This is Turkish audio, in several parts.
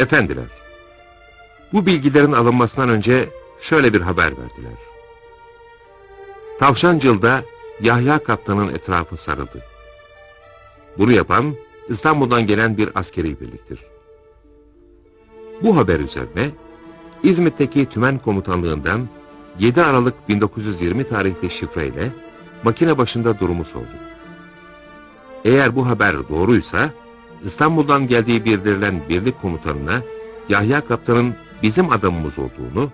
Efendiler, bu bilgilerin alınmasından önce şöyle bir haber verdiler. Tavşancıl'da Yahya Kaptan'ın etrafı sarıldı. Bunu yapan İstanbul'dan gelen bir askeri birliktir. Bu haber üzerine İzmit'teki tümen komutanlığından 7 Aralık 1920 tarihli şifreyle makine başında durumu sorduk. Eğer bu haber doğruysa İstanbul'dan geldiği bildirilen birlik komutanına Yahya Kaptan'ın bizim adamımız olduğunu,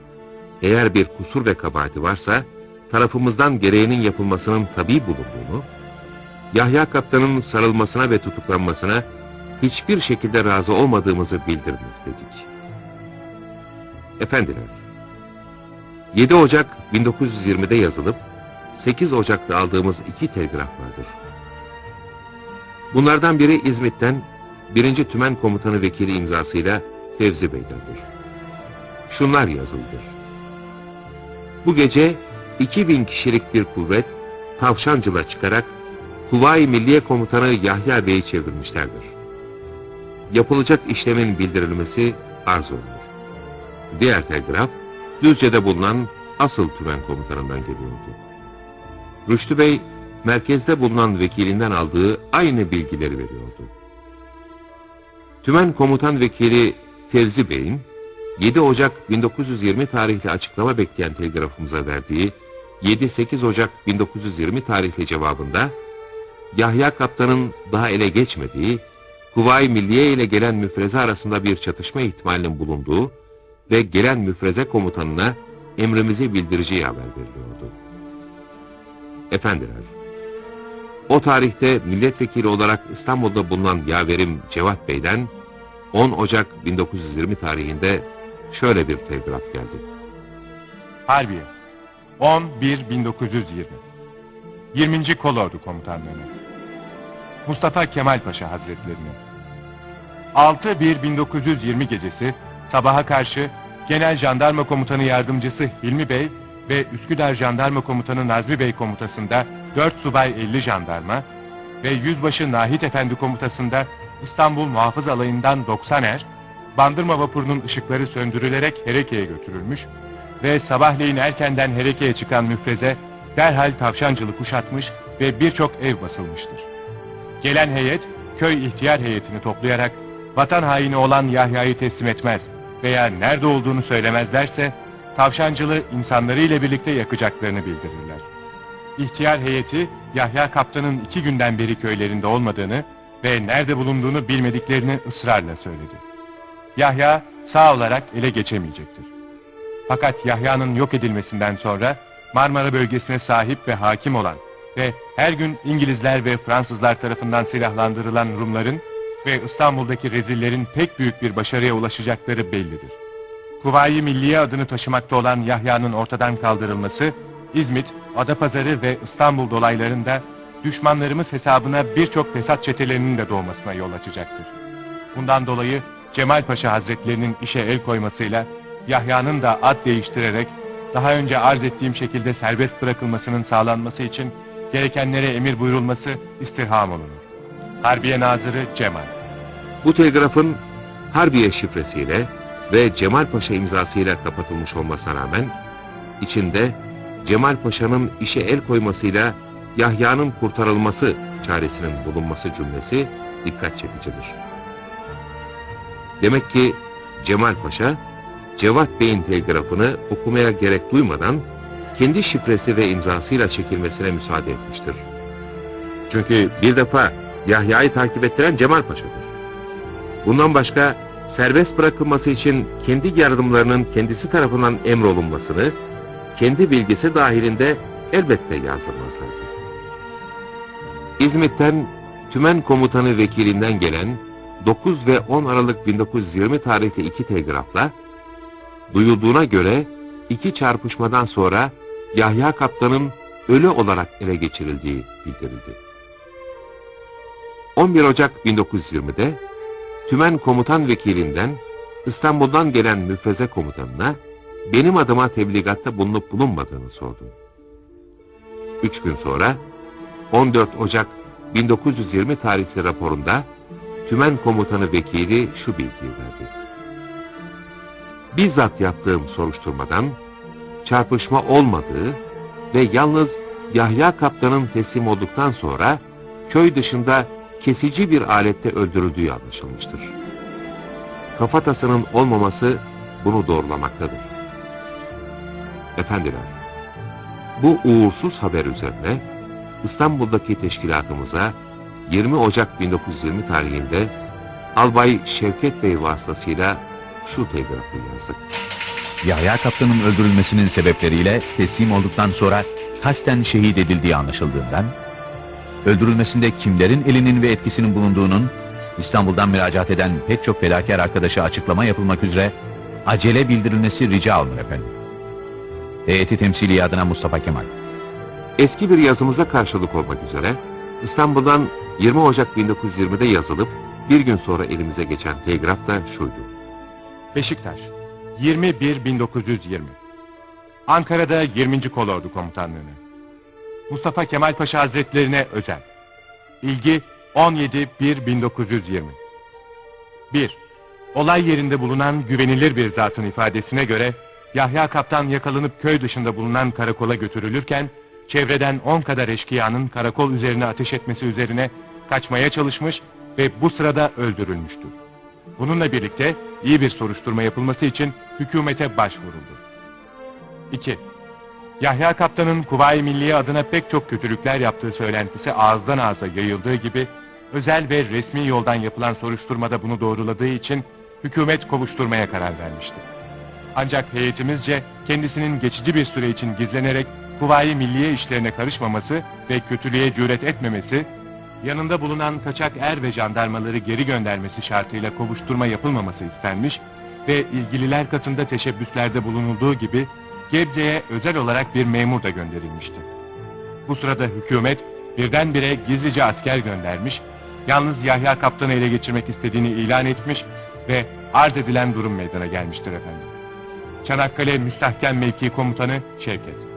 eğer bir kusur ve kabahati varsa tarafımızdan gereğinin yapılmasının tabi bulunduğunu, Yahya Kaptan'ın sarılmasına ve tutuklanmasına hiçbir şekilde razı olmadığımızı bildiriniz dedik. Efendiler, 7 Ocak 1920'de yazılıp 8 Ocak'ta aldığımız iki telgraf vardır. Bunlardan biri İzmit'ten 1. Tümen Komutanı Vekili imzasıyla Fevzi Bey'dendir. Şunlar yazılıdır. Bu gece 2000 kişilik bir kuvvet Tavşancıl'a çıkarak Kuvayi Milliye Komutanı Yahya Bey'i çevirmişlerdir. Yapılacak işlemin bildirilmesi arz olunur. Diğer telgraf Düzce'de bulunan asıl tümen komutanından geliyordu. Rüştü Bey merkezde bulunan vekilinden aldığı aynı bilgileri veriyordu. Tümen komutan vekili Fevzi Bey'in 7 Ocak 1920 tarihli açıklama bekleyen telgrafımıza verdiği 7-8 Ocak 1920 tarihli cevabında Yahya Kaptan'ın daha ele geçmediği, Kuvayi Milliye ile gelen müfreze arasında bir çatışma ihtimalinin bulunduğu ve gelen müfreze komutanına emrimizi bildireceği haber veriliyordu. Efendiler, o tarihte milletvekili olarak İstanbul'da bulunan yaverim Cevat Bey'den 10 Ocak 1920 tarihinde şöyle bir telgraf geldi. Harbiye 10-1-1920 20. Kolordu Komutanlığı'na Mustafa Kemal Paşa Hazretlerine 6-1-1920 gecesi sabaha karşı Genel Jandarma Komutanı Yardımcısı Hilmi Bey ve Üsküdar Jandarma Komutanı Nazmi Bey komutasında 4 subay 50 jandarma ve Yüzbaşı Nahit Efendi komutasında İstanbul Muhafız Alayı'ndan 90 er, Bandırma vapurunun ışıkları söndürülerek Hereke'ye götürülmüş ve sabahleyin erkenden Hereke'ye çıkan müfreze derhal tavşancılı kuşatmış ve birçok ev basılmıştır. Gelen heyet köy ihtiyar heyetini toplayarak vatan haini olan Yahya'yı teslim etmez veya nerede olduğunu söylemezlerse tavşancılı insanlarıyla birlikte yakacaklarını bildirirler. İhtiyar heyeti Yahya Kaptan'ın iki günden beri köylerinde olmadığını ve nerede bulunduğunu bilmediklerini ısrarla söyledi. Yahya sağ olarak ele geçemeyecektir. Fakat Yahya'nın yok edilmesinden sonra Marmara bölgesine sahip ve hakim olan ve her gün İngilizler ve Fransızlar tarafından silahlandırılan Rumların ve İstanbul'daki rezillerin pek büyük bir başarıya ulaşacakları bellidir. Kuvayi Milliye adını taşımakta olan Yahya'nın ortadan kaldırılması, İzmit, Adapazarı ve İstanbul dolaylarında düşmanlarımız hesabına birçok fesat çetelerinin de doğmasına yol açacaktır. Bundan dolayı Cemal Paşa Hazretlerinin işe el koymasıyla Yahya'nın da ad değiştirerek daha önce arz ettiğim şekilde serbest bırakılmasının sağlanması için gerekenlere emir buyurulması istirham olunur. Harbiye Nazırı Cemal Bu telgrafın Harbiye şifresiyle ve Cemal Paşa imzasıyla kapatılmış olmasına rağmen içinde Cemal Paşa'nın işe el koymasıyla Yahya'nın kurtarılması çaresinin bulunması cümlesi dikkat çekicidir. Demek ki Cemal Paşa, Cevat Bey'in telgrafını okumaya gerek duymadan kendi şifresi ve imzasıyla çekilmesine müsaade etmiştir. Çünkü bir defa Yahya'yı takip ettiren Cemal Paşa'dır. Bundan başka serbest bırakılması için kendi yardımlarının kendisi tarafından emrolunmasını kendi bilgisi dahilinde elbette yazdırmazlardı. İzmit'ten tümen komutanı vekilinden gelen 9 ve 10 Aralık 1920 tarihli iki telgrafla duyulduğuna göre iki çarpışmadan sonra Yahya Kaptan'ın ölü olarak ele geçirildiği bildirildi. 11 Ocak 1920'de Tümen Komutan Vekilinden İstanbul'dan gelen müfreze komutanına benim adıma tebligatta bulunup bulunmadığını sordum. Üç gün sonra 14 Ocak 1920 tarihli raporunda Tümen Komutanı Vekili şu bilgiyi verdi. bizzat yaptığım soruşturmadan çarpışma olmadığı ve yalnız Yahya kaptanın teslim olduktan sonra köy dışında kesici bir alette öldürüldüğü anlaşılmıştır. Kafatasının olmaması bunu doğrulamaktadır. Efendiler, bu uğursuz haber üzerine İstanbul'daki teşkilatımıza 20 Ocak 1920 tarihinde Albay Şevket Bey vasıtasıyla şu telgrafı yazdık. Yahya Kaptan'ın öldürülmesinin sebepleriyle teslim olduktan sonra kasten şehit edildiği anlaşıldığından, öldürülmesinde kimlerin elinin ve etkisinin bulunduğunun İstanbul'dan müracaat eden pek çok fedakar arkadaşa açıklama yapılmak üzere acele bildirilmesi rica olunur efendim. Heyeti temsili adına Mustafa Kemal. Eski bir yazımıza karşılık olmak üzere İstanbul'dan 20 Ocak 1920'de yazılıp bir gün sonra elimize geçen telgraf da şuydu. Beşiktaş 21.1920 Ankara'da 20. Kolordu Komutanlığı'nı Mustafa Kemal Paşa Hazretlerine özel İlgi 17.1.1920 1. Olay yerinde bulunan güvenilir bir zatın ifadesine göre Yahya Kaptan yakalanıp köy dışında bulunan karakola götürülürken çevreden 10 kadar eşkıyanın karakol üzerine ateş etmesi üzerine kaçmaya çalışmış ve bu sırada öldürülmüştür. Bununla birlikte iyi bir soruşturma yapılması için hükümete başvuruldu. 2. Yahya Kaptan'ın Kuvayi Milliye adına pek çok kötülükler yaptığı söylentisi ağızdan ağza yayıldığı gibi, özel ve resmi yoldan yapılan soruşturmada bunu doğruladığı için hükümet kovuşturmaya karar vermişti. Ancak heyetimizce kendisinin geçici bir süre için gizlenerek Kuvayi Milliye işlerine karışmaması ve kötülüğe cüret etmemesi, yanında bulunan kaçak er ve jandarmaları geri göndermesi şartıyla kovuşturma yapılmaması istenmiş ve ilgililer katında teşebbüslerde bulunulduğu gibi Gebze'ye özel olarak bir memur da gönderilmişti. Bu sırada hükümet birdenbire gizlice asker göndermiş, yalnız Yahya Kaptan'ı ele geçirmek istediğini ilan etmiş ve arz edilen durum meydana gelmiştir efendim. Çanakkale Müstahkem Mevki Komutanı Şevket.